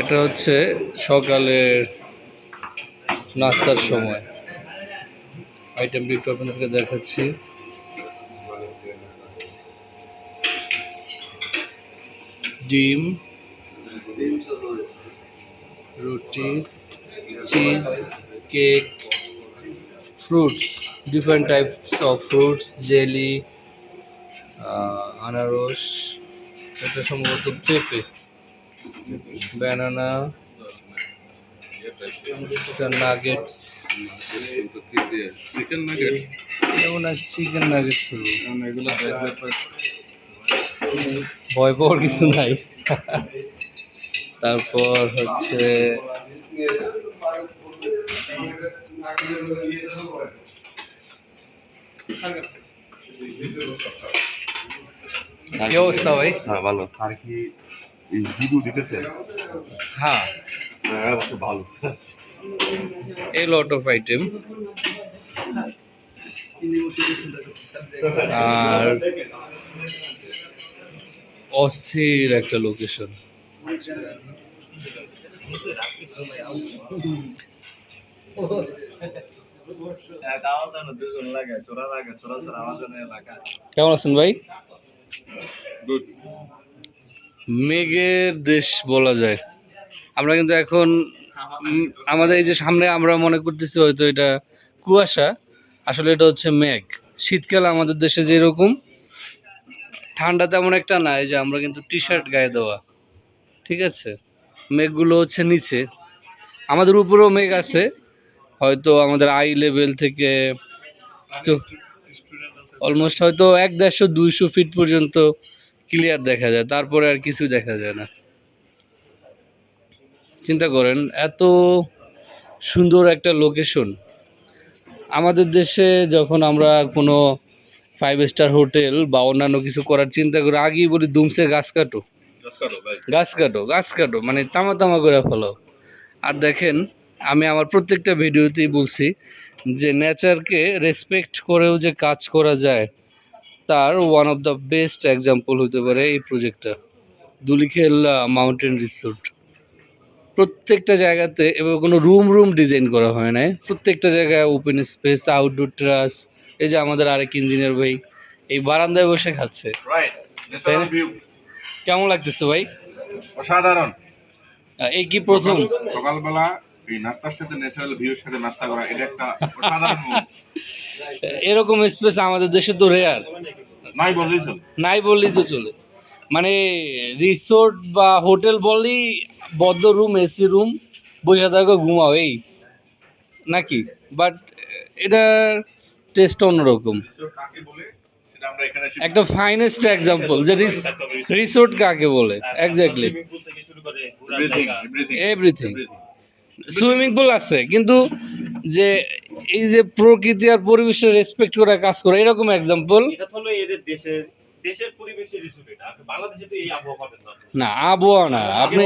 এটা হচ্ছে সকালের নাস্তার সময়। আইটেমটি একটু আপনাদেরকে দেখাচ্ছি। ডিম, রুটি, cheese, cake, fruits different types of fruits jelly আনারস, এটা সম্ভবত পেঁপে। ব্যানানা নাগেটস চিকেন নাগেট যেমন চিকেন নাগেটস এগুলো ভয় পাওয়ার কিছু নাই। তারপর হচ্ছে কি অবস্থা ভাই? হ্যাঁ ভালো। আর কি এই হ্যাঁ। হ্যাঁ অবশ্য ভালো। A lot of item আর অস্থির একটা লোকেশন কেমন আছেন ভাই? গুড মেঘের দেশ বলা যায়। আমরা কিন্তু এখন আমাদের এই যে সামনে আমরা মনে করতেছি হয়তো এটা কুয়াশা। আসলে এটা হচ্ছে মেঘ। শীতকাল আমাদের দেশে যেরকম ঠান্ডা তেমন একটা নাই যে আমরা কিন্তু টি শার্ট গায়ে দেওয়া। ঠিক আছে? মেঘগুলো হচ্ছে নিচে। আমাদের উপরেও মেঘ আছে। হয়তো আমাদের আই লেভেল থেকে অলমোস্ট হয়তো এক দেড়শো দুইশো ফিট পর্যন্ত ক্লিয়ার দেখা যায় তারপরে আর কিছুই দেখা যায় না। চিন্তা করেন এত সুন্দর একটা লোকেশন আমাদের দেশে যখন আমরা কোনো ফাইভ স্টার হোটেল বা অন্যান্য কিছু করার চিন্তা করি আগেই বলি দুমসে গাছ কাটো। গাছ কাটো গাছ কাটো মানে তামা তামা করে ফেলো। আর দেখেন আমি আমার প্রত্যেকটা ভিডিওতেই বলছি যে নেচারকে রেসপেক্ট করেও যে কাজ করা যায় তার one of the best example হতে পারে এই প্রজেক্টটা দুলিখেল মাউন্টেন রিসোর্ট প্রত্যেকটা জায়গাতে এবার কোনো রুম রুম ডিজাইন করা হয় না প্রত্যেকটা জায়গায় ওপেন স্পেস আউটডোর ট্রাস এই যে আমাদের আরেক ইঞ্জিনিয়ার ভাই এই বারান্দায় বসে খাচ্ছে? কেমন লাগতেছে ভাই? অসাধারণ। এই কি প্রথম? সকালবেলা এই নাস্তার সাথে ন্যাচারাল ভিউর সাথে নাস্তা করা এটা একটা অসাধারণ এরকম স্পেস আমাদের দেশে তো রেয়ার নাই বললেই চল। নাই বললেই তো চলে। মানে রিসোর্ট বা হোটেল বললেই বদ্ধ রুম এসি রুম বসে থাকো ঘুমাও এই। নাকি? বাট এটার টেস্ট অন্যরকম। একটা ফাইনেস্ট এক্সাম্পল যে রিসোর্ট কাকে বলে? এক্স্যাক্টলি এভরিথিং সুইমিং পুল আছে কিন্তু যে এই যে প্রকৃতি আর পরিবেশের রেসপেক্ট করে কাজ করে এরকম এক্সাম্পল এটা হলো এদের দেশের দেশের পরিবেশের issue আর বাংলাদেশে তো এই আবহাওয়া পাবেন না। না আবহাওয়া না আপনি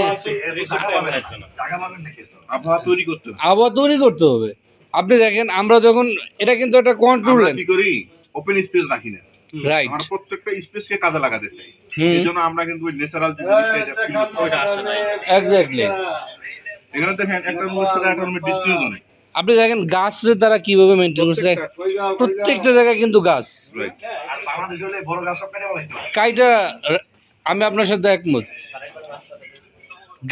আবহাওয়া তৈরি করতে হবে। আবহাওয়া তৈরি করতে হবে। আপনি দেখেন আমরা যখন এটা কিন্তু একটা কন্ট্রোল কি করি? ওপেন স্পেস রাখি না। রাইট আমরা প্রত্যেকটা স্পেসকে কাজে লাগাতে চাই। এই জন্য আমরা কিন্তু ন্যাচারাল যে জিনিসটা। এক্স্যাক্টলি এখানে দেখেন একটা রুমের সাথে একটা রুমের ডিস্টেন্সও নেই আপনি দেখেন গাছের দ্বারা কীভাবে মেনটেন করছে? প্রত্যেকটা জায়গায় কিন্তু গাছ। কাইটা আমি আপনার সাথে একমত।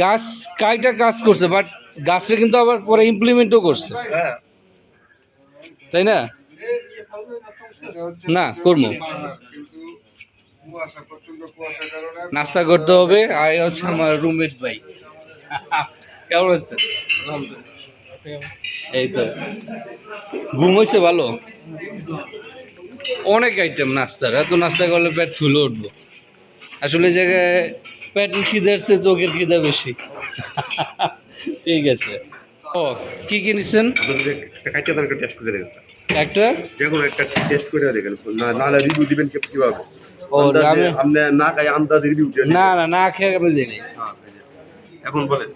গাছ কাইটা কাজ করছে বাট গাছটা কিন্তু আবার পরে ইমপ্লিমেন্টও করছে। তাই না? না করব। নাস্তা করতে হবে আর হচ্ছে আমার রুমমেট ভাই। কেমন আছে এই তো ঘুম হয়েছে ভালো? অনেক আইটেম নাস্তার এত নাস্তা করলে পেট ফুলে উঠবো। আসলে জায়গায় পেট খিদের চেয়ে চোখের খিদে বেশি। ঠিক আছে। ও কি কি নিচ্ছেন একটা কাঁচা টেস্ট করে দেখেন একটা? টেস্ট করে দেখেন না নাহলে রিভিউ দিবেন কি- কীভাবে? ও আপনি না খাই আন্দাজ রিভিউ না না না খেয়ে আমি দিই হ্যাঁ, এখন বলেন।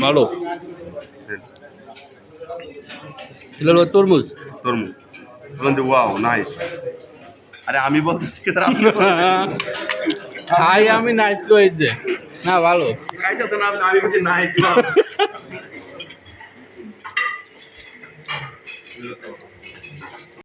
ভালো। তরমুজ? তরমুজ। বলেন ওয়াও নাইস আরে আমি বলতেছি বলতেছেন? আমি নাইস করেছে না ভালো। আমি বলছি